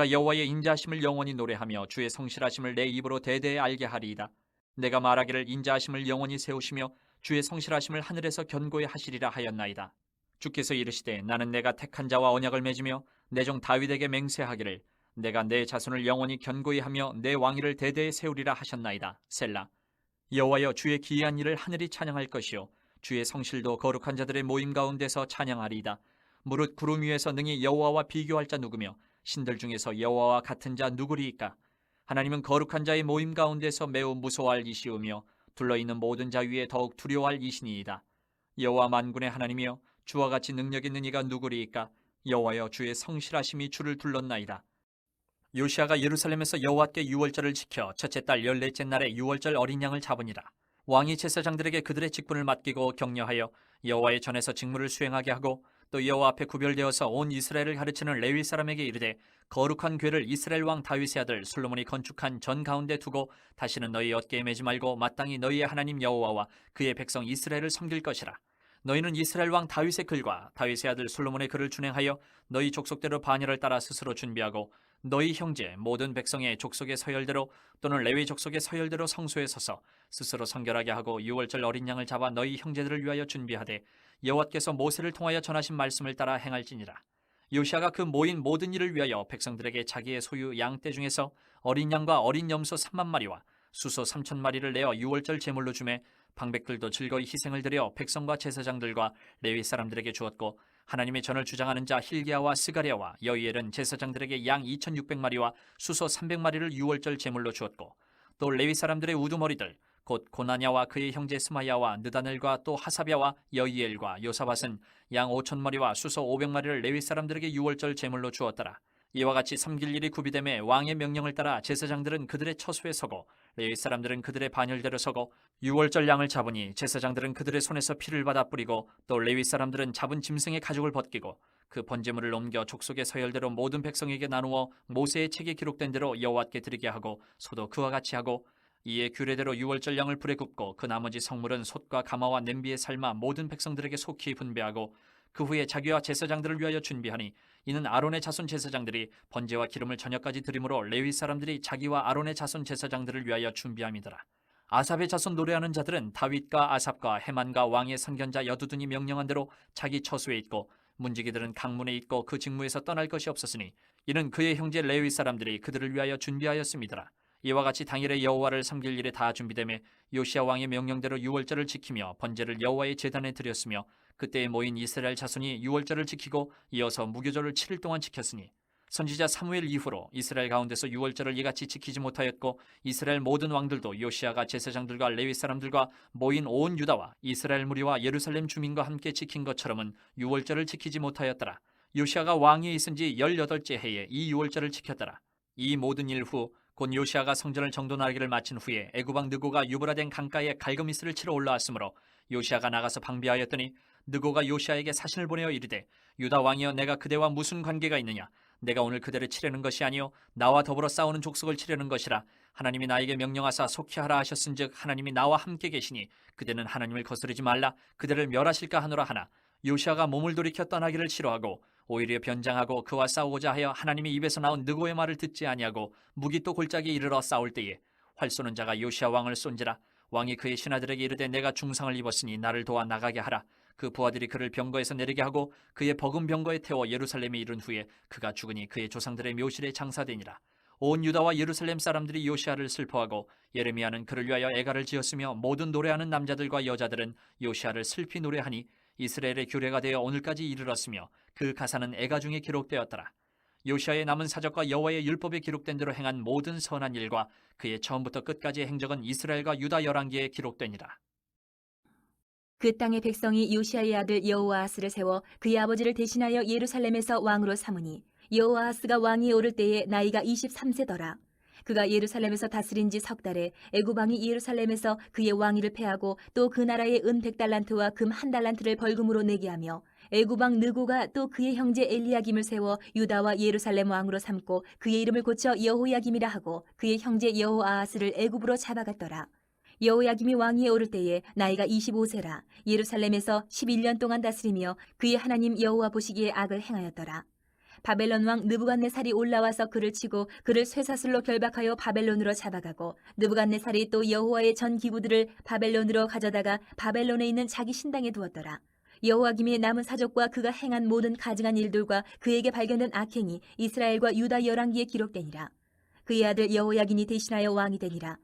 내가 여호와의 인자하심을 영원히 노래하며 주의 성실하심을 내 입으로 대대에 알게 하리이다. 내가 말하기를 인자하심을 영원히 세우시며 주의 성실하심을 하늘에서 견고히 하시리라 하였나이다. 주께서 이르시되 나는 내가 택한 자와 언약을 맺으며 내 종 다윗에게 맹세하기를 내가 내 자손을 영원히 견고히 하며 내 왕위를 대대에 세우리라 하셨나이다. 셀라. 여호와여 주의 기이한 일을 하늘이 찬양할 것이요 주의 성실도 거룩한 자들의 모임 가운데서 찬양하리이다. 무릇 구름 위에서 능히 여호와와 비교할 자 누구며 신들 중에서 여호와와 같은 자 누구리이까? 하나님은 거룩한 자의 모임 가운데서 매우 무서워할 이시우며 둘러 있는 모든 자 위에 더욱 두려워할 이시니이다. 여호와 만군의 하나님이여 주와 같이 능력 있는 이가 누구리이까? 여호와여 주의 성실하심이 주를 둘렀나이다. 요시아가 예루살렘에서 여호와께 유월절을 지켜 첫째 달 열넷째 날에 유월절 어린 양을 잡으니라. 왕이 제사장들에게 그들의 직분을 맡기고 격려하여 여호와의 전에서 직무를 수행하게 하고 또 여호와 앞에 구별되어서 온 이스라엘을 가르치는 레위 사람에게 이르되 거룩한 궤를 이스라엘 왕 다윗의 아들 솔로몬이 건축한 전 가운데 두고 다시는 너희 어깨에 매지 말고 마땅히 너희의 하나님 여호와와 그의 백성 이스라엘을 섬길 것이라. 너희는 이스라엘 왕 다윗의 글과 다윗의 아들 솔로몬의 글을 준행하여 너희 족속대로 반열을 따라 스스로 준비하고 너희 형제 모든 백성의 족속의 서열대로 또는 레위 족속의 서열대로 성소에 서서 스스로 성결하게 하고 유월절 어린 양을 잡아 너희 형제들을 위하여 준비하되 여호와께서 모세를 통하여 전하신 말씀을 따라 행할지니라. 요시아가 그 모인 모든 일을 위하여 백성들에게 자기의 소유 양떼 중에서 어린 양과 어린 염소 3만 마리와 수소 3천 마리를 내어 유월절 제물로 주매 방백들도 즐거이 희생을 드려 백성과 제사장들과 레위 사람들에게 주었고 하나님의 전을 주장하는 자 힐기야와 스가랴와 여이엘은 제사장들에게 양 2,600마리와 수소 300마리를 유월절 제물로 주었고 또 레위 사람들의 우두머리들 곧 고나냐와 그의 형제 스마야와 느다넬과 또 하사랴와 여이엘과 요사밧은 양 5천마리와 수소 500마리를 레위 사람들에게 유월절 제물로 주었더라. 이와 같이 섬길 일이 구비됨에 왕의 명령을 따라 제사장들은 그들의 처소에 서고 레위 사람들은 그들의 반열대로 서고 유월절 양을 잡으니 제사장들은 그들의 손에서 피를 받아 뿌리고 또 레위 사람들은 잡은 짐승의 가죽을 벗기고 그 번제물을 옮겨 족속의 서열대로 모든 백성에게 나누어 모세의 책에 기록된 대로 여호와께 드리게 하고 소도 그와 같이 하고 이에 규례대로 유월절 양을 불에 굽고 그 나머지 성물은 솥과 가마와 냄비에 삶아 모든 백성들에게 속히 분배하고 그 후에 자기와 제사장들을 위하여 준비하니 이는 아론의 자손 제사장들이 번제와 기름을 저녁까지 드림으로 레위 사람들이 자기와 아론의 자손 제사장들을 위하여 준비함이더라. 아삽의 자손 노래하는 자들은 다윗과 아삽과 헤만과 왕의 선견자 여두둔이 명령한 대로 자기 처소에 있고 문지기들은 강문에 있고 그 직무에서 떠날 것이 없었으니 이는 그의 형제 레위 사람들이 그들을 위하여 준비하였음이더라. 이와 같이 당일에 여호와를 섬길 일에 다 준비됨에 요시아 왕의 명령대로 유월절을 지키며 번제를 여호와의 제단에 드렸으며 그때에 모인 이스라엘 자손이 유월절을 지키고 이어서 무교절을 7일 동안 지켰으니 선지자 사무엘 이후로 이스라엘 가운데서 유월절을 이같이 지키지 못하였고 이스라엘 모든 왕들도 요시아가 제사장들과 레위 사람들과 모인 온 유다와 이스라엘 무리와 예루살렘 주민과 함께 지킨 것처럼은 유월절을 지키지 못하였더라. 요시아가 왕위에 있은 지 18째 해에 이 유월절을 지켰더라. 이 모든 일 후 곧 요시아가 성전을 정돈하기를 마친 후에 애구방 느고가 유브라덴 강가에 갈그미스를 치러 올라왔으므로 요시아가 나가서 방비하였더니 느고가 요시아에게 사신을 보내어 이르되 유다 왕이여 내가 그대와 무슨 관계가 있느냐? 내가 오늘 그대를 치려는 것이 아니요 나와 더불어 싸우는 족속을 치려는 것이라. 하나님이 나에게 명령하사 속히 하라 하셨은즉 하나님이 나와 함께 계시니 그대는 하나님을 거스르지 말라. 그대를 멸하실까 하노라 하나. 요시아가 몸을 돌이켜 떠나기를 싫어하고 오히려 변장하고 그와 싸우고자 하여 하나님이 입에서 나온 느고의 말을 듣지 아니하고 무기 또 골짜기에 이르러 싸울 때에 활 쏘는 자가 요시아 왕을 쏜지라 왕이 그의 신하들에게 이르되 내가 중상을 입었으니 나를 도와 나가게 하라 그 부하들이 그를 병거에서 내리게 하고 그의 버금 병거에 태워 예루살렘에 이른 후에 그가 죽으니 그의 조상들의 묘실에 장사되니라. 온 유다와 예루살렘 사람들이 요시아를 슬퍼하고 예레미야는 그를 위하여 애가를 지었으며 모든 노래하는 남자들과 여자들은 요시아를 슬피 노래하니 이스라엘의 규례가 되어 오늘까지 이르렀으며 그 가사는 애가 중에 기록되었더라. 요시아의 남은 사적과 여호와의 율법에 기록된 대로 행한 모든 선한 일과 그의 처음부터 끝까지의 행적은 이스라엘과 유다 열왕기에 기록되니라. 그 땅의 백성이 요시아의 아들 여호아하스를 세워 그의 아버지를 대신하여 예루살렘에서 왕으로 삼으니 여호아하스가 왕위에 오를 때에 나이가 23세더라. 그가 예루살렘에서 다스린 지 석 달에 애구방이 예루살렘에서 그의 왕위를 패하고 또 그 나라의 은 백달란트와 금 한 달란트를 벌금으로 내게 하며 애구방 느고가 또 그의 형제 엘리야김을 세워 유다와 예루살렘 왕으로 삼고 그의 이름을 고쳐 여호야김이라 하고 그의 형제 여호아하스를 애굽으로 잡아갔더라. 여호야김이 왕위에 오를 때에 나이가 25세라 예루살렘에서 11년 동안 다스리며 그의 하나님 여호와 보시기에 악을 행하였더라. 바벨론 왕 느부갓네살이 올라와서 그를 치고 그를 쇠사슬로 결박하여 바벨론으로 잡아가고 느부갓네살이 또 여호와의 전 기구들을 바벨론으로 가져다가 바벨론에 있는 자기 신당에 두었더라. 여호와김의 남은 사족과 그가 행한 모든 가증한 일들과 그에게 발견된 악행이 이스라엘과 유다 열왕기에 기록되니라. 그의 아들 여호야긴이 대신하여 왕이 되니라.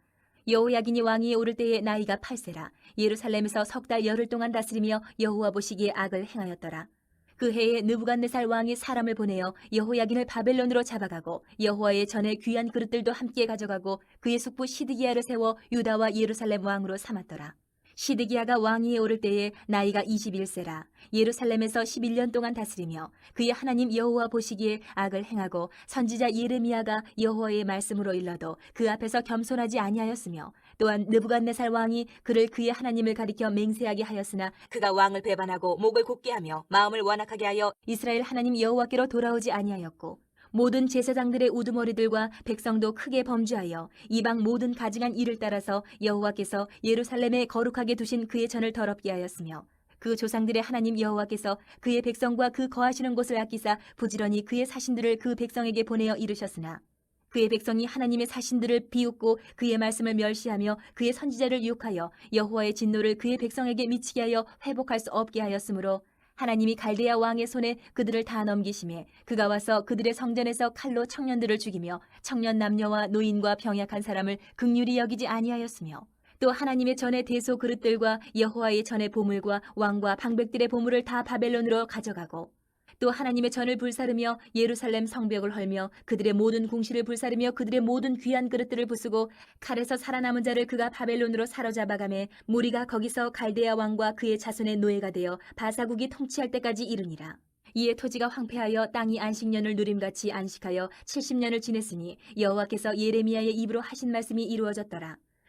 여호야긴이 왕위에 오를 때에 나이가 8세라. 예루살렘에서 석 달 열흘 동안 다스리며 여호와 보시기에 악을 행하였더라. 그 해에 느부갓네살 왕이 사람을 보내어 여호야긴을 바벨론으로 잡아가고 여호와의 전에 귀한 그릇들도 함께 가져가고 그의 숙부 시드기야를 세워 유다와 예루살렘 왕으로 삼았더라. 시드기야가 왕위에 오를 때에 나이가 21세라 예루살렘에서 11년 동안 다스리며 그의 하나님 여호와 보시기에 악을 행하고 선지자 예레미야가 여호와의 말씀으로 일러도 그 앞에서 겸손하지 아니하였으며 또한 느부갓네살 왕이 그를 그의 하나님을 가리켜 맹세하게 하였으나 그가 왕을 배반하고 목을 굳게 하며 마음을 완악하게 하여 이스라엘 하나님 여호와께로 돌아오지 아니하였고 모든 제사장들의 우두머리들과 백성도 크게 범죄하여 이방 모든 가증한 일을 따라서 여호와께서 예루살렘에 거룩하게 두신 그의 전을 더럽게 하였으며 그 조상들의 하나님 여호와께서 그의 백성과 그 거하시는 곳을 아끼사 부지런히 그의 사신들을 그 백성에게 보내어 이르셨으나 그의 백성이 하나님의 사신들을 비웃고 그의 말씀을 멸시하며 그의 선지자를 유혹하여 여호와의 진노를 그의 백성에게 미치게 하여 회복할 수 없게 하였으므로 하나님이 갈대아 왕의 손에 그들을 다 넘기심에 그가 와서 그들의 성전에서 칼로 청년들을 죽이며 청년 남녀와 노인과 병약한 사람을 극률이 여기지 아니하였으며 또 하나님의 전의 대소 그릇들과 여호와의 전의 보물과 왕과 방백들의 보물을 다 바벨론으로 가져가고 또 하나님의 전을 불사르며 예루살렘 성벽을 헐며 그들의 모든 궁시를 불사르며 그들의 모든 귀한 그릇들을 부수고 칼에서 살아남은 자를 그가 바벨론으로 사로잡아가매 무리가 거기서 갈대아 왕과 그의 자손의 노예가 되어 바사국이 통치할 때까지 이르니라. 이에 토지가 황폐하여 땅이 안식년을 누림같이 안식하여 70년을 지냈으니 여호와께서 예레미야의 입으로 하신 말씀이 이루어졌더라.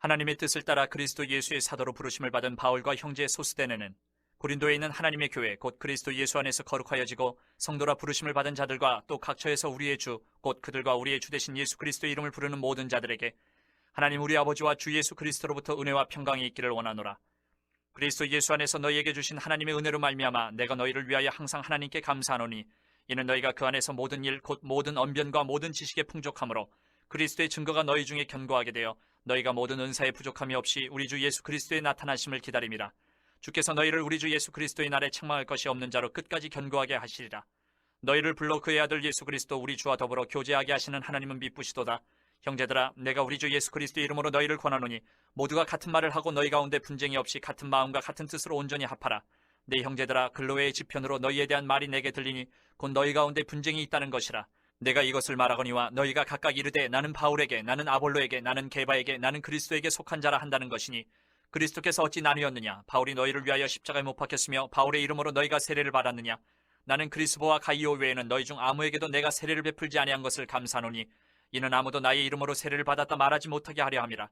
하나님의 뜻을 따라 그리스도 예수의 사도로 부르심을 받은 바울과 형제 소스데네는 고린도에 있는 하나님의 교회 곧 그리스도 예수 안에서 거룩하여지고 성도라 부르심을 받은 자들과 또 각처에서 우리의 주 곧 그들과 우리의 주 되신 예수 그리스도 이름을 부르는 모든 자들에게 하나님 우리 아버지와 주 예수 그리스도로부터 은혜와 평강이 있기를 원하노라. 그리스도 예수 안에서 너희에게 주신 하나님의 은혜로 말미암아 내가 너희를 위하여 항상 하나님께 감사하노니 이는 너희가 그 안에서 모든 일 곧 모든 언변과 모든 지식의 풍족함으로 그리스도의 증거가 너희 중에 견고하게 되어 너희가 모든 은사에 부족함이 없이 우리 주 예수 그리스도의 나타나심을 기다림이라. 주께서 너희를 우리 주 예수 그리스도의 날에 책망할 것이 없는 자로 끝까지 견고하게 하시리라. 너희를 불러 그의 아들 예수 그리스도 우리 주와 더불어 교제하게 하시는 하나님은 미쁘시도다. 형제들아, 내가 우리 주 예수 그리스도 이름으로 너희를 권하노니 모두가 같은 말을 하고 너희 가운데 분쟁이 없이 같은 마음과 같은 뜻으로 온전히 합하라. 내 형제들아, 글로웨의 지편으로 너희에 대한 말이 내게 들리니 곧 너희 가운데 분쟁이 있다는 것이라. 내가 이것을 말하거니와 너희가 각각 이르되 나는 바울에게 나는 아볼로에게 나는 게바에게 나는 그리스도에게 속한 자라 한다는 것이니 그리스도께서 어찌 나누었느냐? 바울이 너희를 위하여 십자가에 못 박혔으며 바울의 이름으로 너희가 세례를 받았느냐? 나는 그리스보와 가이오 외에는 너희 중 아무에게도 내가 세례를 베풀지 아니한 것을 감사노니 이는 아무도 나의 이름으로 세례를 받았다 말하지 못하게 하려 함이라.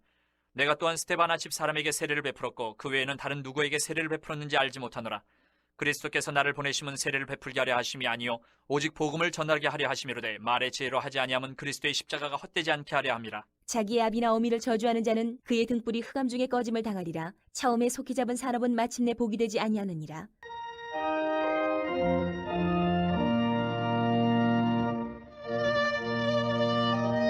내가 또한 스테바나 집 사람에게 세례를 베풀었고 그 외에는 다른 누구에게 세례를 베풀었는지 알지 못하노라 그리스도께서 나를 보내심은 세례를 베풀게 하려 하심이 아니요 오직 복음을 전하게 하려 하심이로되 말의 지혜로 하지 아니함은 그리스도의 십자가가 헛되지 않게 하려 함이라. 자기의 아비나 어미를 저주하는 자는 그의 등불이 흑암 중에 꺼짐을 당하리라. 처음에 속히 잡은 산업은 마침내 복이 되지 아니하느니라